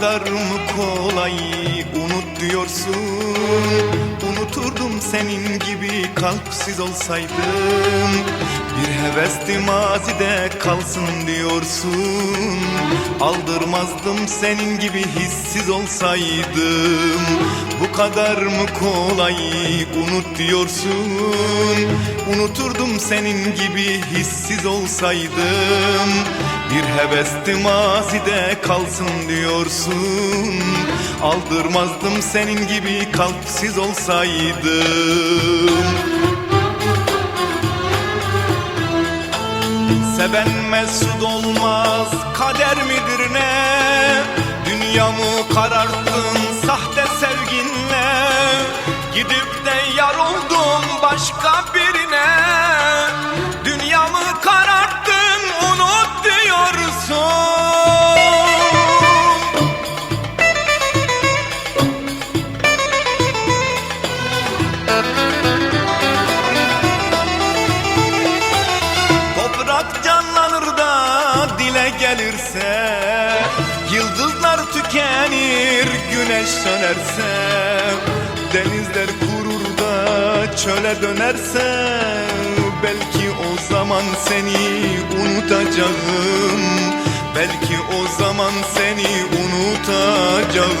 kadar mı kolay? Unut diyorsun. Unuturdum senin gibi kalpsiz olsaydım. Bir hevesti mazide kalsın diyorsun. Aldırmazdım senin gibi hissiz olsaydım. Bu kadar mı kolay? Unut diyorsun. Unuturdum senin gibi hissiz olsaydım hevesti mazide kalsın diyorsun. Aldırmazdım senin gibi kalpsiz olsaydım. Seven mesut olmaz kader midir ne? Dünyamı kararttın dile gelirse Yıldızlar tükenir güneş sönerse Denizler kurur da çöle dönerse Belki o zaman seni unutacağım Belki o zaman seni unutacağım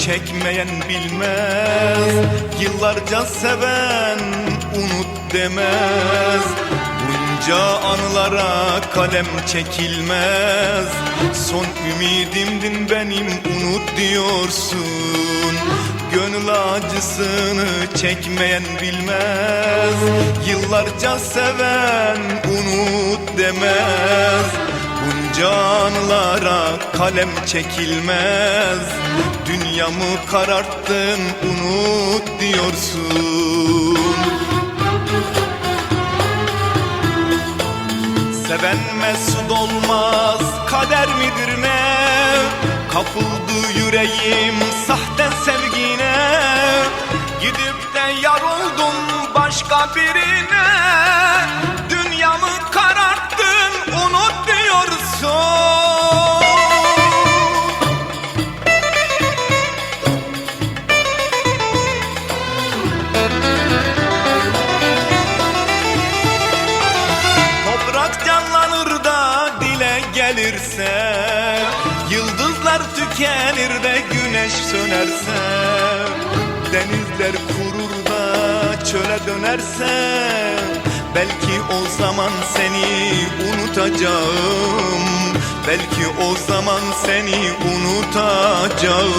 çekmeyen bilmez. Yıllarca seven unut demez. Bunca anılara kalem çekilmez. Son ümidimdin benim unut diyorsun. Gönül acısını çekmeyen bilmez. Yıllarca seven unut demez Bunca anılara kalem çekilmez. Dünyamı kararttın unut diyorsun. Seven mesut olmaz kader midir ne? Kapıldı yüreğim sahte sevgine. Gidip de yar oldum başka birine gelirse Yıldızlar tükenir de güneş sönerse Denizler kurur da çöle dönerse Belki o zaman seni unutacağım Belki o zaman seni unutacağım